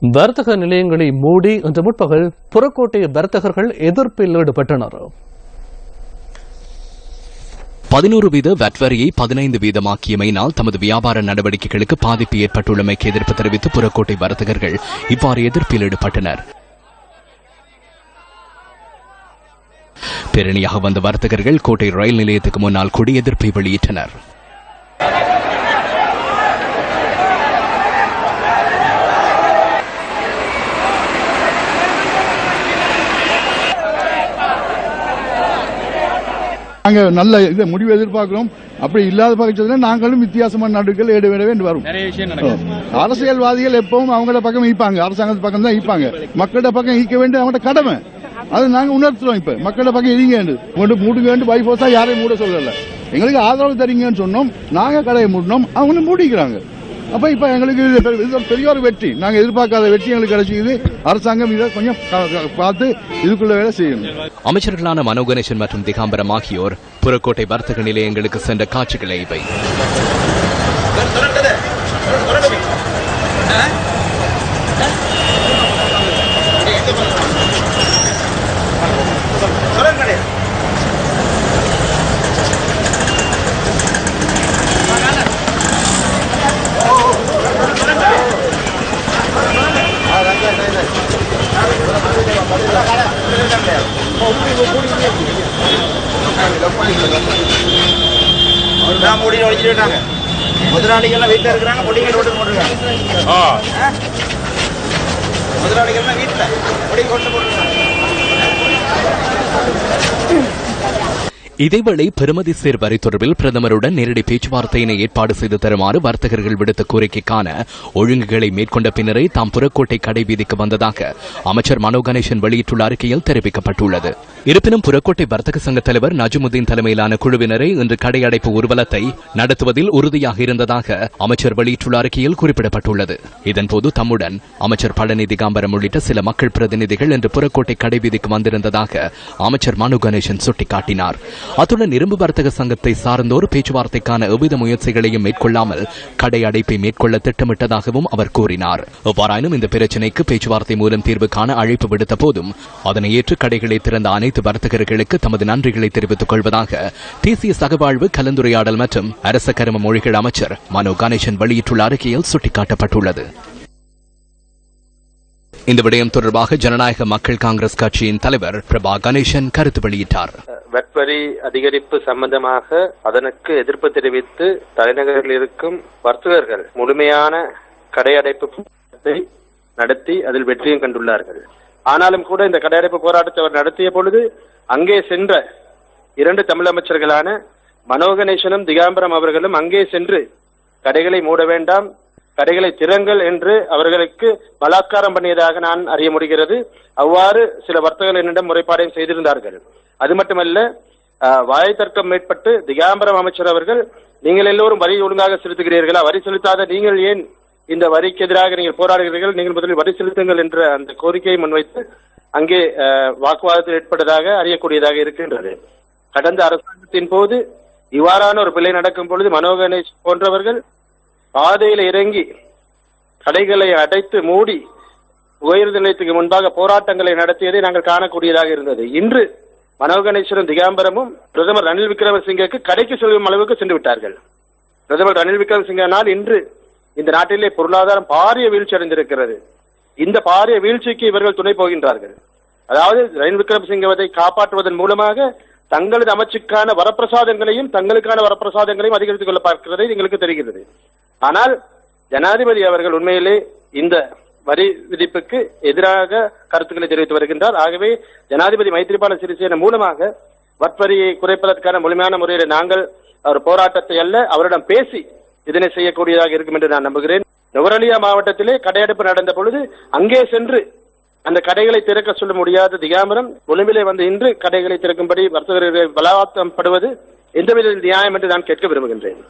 வர்த்தக நிலையங்களை மூடி இன்று முற்பகல் புறக்கோட்டை வர்த்தகர்கள் எதிர்ப்பில் ஈடுபட்டனர். பதினோரு வீத வட் வரியை பதினைந்து வீதமாக்கியமையினால் தமது வியாபார நடவடிக்கைகளுக்கு பாதிப்பு ஏற்பட்டுள்ளமைக்கு எதிர்ப்பு தெரிவித்து புறக்கோட்டை வர்த்தகர்கள் இவ்வாறு எதிர்ப்பில் ஈடுபட்டனர். பேரணியாக வந்த வர்த்தகர்கள் கோட்டை ரயில் நிலையத்துக்கு முன்னால் கொடி எதிர்ப்பை வெளியிட்டனர். நாங்க நல்ல இதை முடிவு எதிர்பார்க்கிறோம். அப்படி இல்லாத பட்சத்தில் நாங்களும் வித்தியாசமான நாடுகள் ஏடு விட வேண்டும் வரும். அரசியல்வாதிகள் எப்பவும் அவங்களோட பக்கம் ஈப்பாங்க அரசாங்கத்து பக்கம் தான் ஈப்பாங்க மக்களோட பக்கம் ஈக்க வேண்டிய அவங்களோட கடமை. அது நாங்க உணர்த்துறோம் இப்ப. மக்களோட பக்கம் இருங்க கொண்டு மூடுங்க வேண்டும் பைபோஸா யாரையும் மூட சொல்லல. எங்களுக்கு ஆதரவு தரீங்கன்னு சொன்னோம். நாங்க கடையை மூடினோம். அவங்களும் மூடிக்கிறாங்க. அப்ப இப்ப எங்களுக்கு இது பெரிய ஒரு வெற்றி. நாங்க எதிர்பார்க்காத வெற்றி எங்களுக்கு கிடைச்சிது. அரசாங்கம் இதை கொஞ்சம் பார்த்து இதுக்குள்ள வேலை செய்யணும். அமைச்சர்களான மனோ கணேசன் மற்றும் திகாம்பரம் ஆகியோர் புறக்கோட்டை வர்த்தக நிலையங்களுக்கு சென்ற காட்சிகளை இவை. நான் மூடி ஒழிச்சிட்டாங்க முதலாளிகள்லாம் வீட்டில் இருக்கிறாங்க பொடிங்க ரோட்டுக்கு போட்டுருக்காங்க முதலாளிகள்லாம் வீட்டில் பொடி கொண்டு போட்டுருக்காங்க இதேவேளை பெருமதி சேர் வரி தொடர்பில் பிரதமருடன் நேரடி பேச்சுவார்த்தையினை ஏற்பாடு செய்து தருமாறு வர்த்தகர்கள் விடுத்த கோரிக்கைக்கான ஒழுங்குகளை மேற்கொண்ட பின்னரே தாம் புறக்கோட்டை கடை வீதிக்கு வந்ததாக அமைச்சர் மனோ கணேசன் வெளியிட்டுள்ள அறிக்கையில் தெரிவிக்கப்பட்டுள்ளது. இருப்பினும் புறக்கோட்டை வர்த்தக சங்க தலைவர் நஜுமுதீன் தலைமையிலான குழுவினரை இன்று கடையடைப்பு ஊர்வலத்தை நடத்துவதில் உறுதியாக இருந்ததாக அமைச்சர் வெளியிட்டுள்ள அறிக்கையில் குறிப்பிடப்பட்டுள்ளது. இதன்போது தம்முடன் அமைச்சர் பழனி திகாம்பரம் உள்ளிட்ட சில மக்கள் பிரதிநிதிகள் இன்று புறக்கோட்டை கடைவீதிக்கு வந்திருந்ததாக அமைச்சர் மனு கணேசன் சுட்டிக்காட்டினார். அத்துடன் இரும்பு வர்த்தக சங்கத்தை சார்ந்தோர் பேச்சுவார்த்தைக்கான எவ்வித முயற்சிகளையும் மேற்கொள்ளாமல் கடை அடைப்பை மேற்கொள்ள திட்டமிட்டதாகவும் அவர் கூறினார். எவ்வாறாயினும் இந்த பிரச்சினைக்கு பேச்சுவார்த்தை மூலம் தீர்வு காண அழைப்பு விடுத்த போதும் அதனை ஏற்று கடைகளை திறந்த அனைத்து வர்த்தகர்களுக்கு தமது நன்றிகளை தெரிவித்துக் கொள்வதாக தேசிய சகவாழ்வு கலந்துரையாடல் மற்றும் அரச கரும மொழிகள் அமைச்சர் மனோ கணேசன் வெளியிட்டுள்ள அறிக்கையில் சுட்டிக்காட்டப்பட்டுள்ளது. இந்த விடயம் தொடர்பாக ஜனநாயக மக்கள் காங்கிரஸ் கட்சியின் தலைவர் பிரபா கணேசன் கருத்து வெளியிட்டார். வட்வரி அதிகரிப்பு சம்பந்தமாக அதனுக்கு எதிர்ப்பு தெரிவித்து தலைநகரில் இருக்கும் வர்த்தகர்கள் முழுமையான கடையடைப்பு போராட்டத்தை நடத்தி அதில் வெற்றியும் கண்டுள்ளார்கள். ஆனாலும் கூட இந்த கடையடைப்பு போராட்டத்தை அவர் நடத்திய பொழுது அங்கே சென்ற இரண்டு தமிழ் அமைச்சர்களான மனோகணேசனும் திகாம்பரம் அவர்களும் அங்கே சென்று கடைகளை மூட வேண்டாம் கடைகளை திறங்கள் என்று அவர்களுக்கு பலாத்காரம் பண்ணியதாக நான் அறிய முடிகிறது. அவ்வாறு சில வர்த்தகர்கள் என்னிடம் முறைப்பாடையும் செய்திருந்தார்கள். அது மட்டுமல்ல வாய் தர்க்கம் மேற்பட்டு திகாம்பரம் அமைச்சர் அவர்கள் நீங்கள் எல்லோரும் வரி ஒழுங்காக செலுத்துகிறீர்களா? வரி செலுத்தாத நீங்கள் ஏன் இந்த வரிக்கு எதிராக நீங்கள் போராடுகிறீர்கள்? நீங்கள் முதலில் வரி செலுத்துங்கள் என்ற அந்த கோரிக்கையை முன்வைத்து அங்கே வாக்குவாதத்தில் ஏற்பட்டதாக அறியக்கூடியதாக இருக்கின்றது. கடந்த அரசாங்கத்தின் போது இவ்வாறான ஒரு பிள்ளை நடக்கும் பொழுது மனோ கணேஷ் போன்றவர்கள் பாதையில் இறங்கி கடைகளை அடைத்து மூடி உயர்ந்த நிலையத்துக்கு முன்பாக போராட்டங்களை நடத்தியதை நாங்கள் காணக்கூடியதாக இருந்தது. இன்று மனோ கணேஸ்வரன் திகாம்பரமும் பிரதமர் ரணில் விக்ரமசிங்கக்கு கடைக்கு செல்லும் அளவுக்கு சென்று விட்டார்கள். பிரதமர் ரணில் விக்ரமசிங்கனால் இன்று இந்த நாட்டிலே பொருளாதாரம் பாரிய வீழ்ச்சி அடைந்திருக்கிறது. இந்த பாரிய வீழ்ச்சிக்கு இவர்கள் துணை போகின்றார்கள். அதாவது ரணில் விக்ரமசிங்கவதை காப்பாற்றுவதன் மூலமாக தங்களது அமைச்சுக்கான வரப்பிரசாதங்களையும் தங்களுக்கான வரப்பிரசாதங்களையும் அதிகரித்துக் கொள்ள பார்க்கிறதை எங்களுக்கு தெரிகிறது. ஆனால் ஜனாதிபதி அவர்கள் உண்மையிலே இந்த வரி விதிப்புக்கு எதிராக கருத்துக்களை தெரிவித்து வருகின்றார். ஆகவே ஜனாதிபதி மைத்ரிபால சிறிசேன மூலமாக வட்வரியை குறைப்பதற்கான முழுமையான முறையில் நாங்கள் ஒரு போராட்டத்தை அல்ல அவரிடம் பேசி இதனை செய்யக்கூடியதாக இருக்கும் என்று நான் நம்புகிறேன். நுவரலியா மாவட்டத்திலே கடையெடுப்பு நடந்த பொழுது அங்கே சென்று அந்த கடைகளை திறக்க சொல்ல முடியாத திகாமரம் ஒலிம்பிலே வந்து இன்று கடைகளை திறக்கும்படி வர்த்தகர்கள் பலவாத்தப்படுவது எந்தவித நியாயம் என்று நான் கேட்க விரும்புகின்றேன்.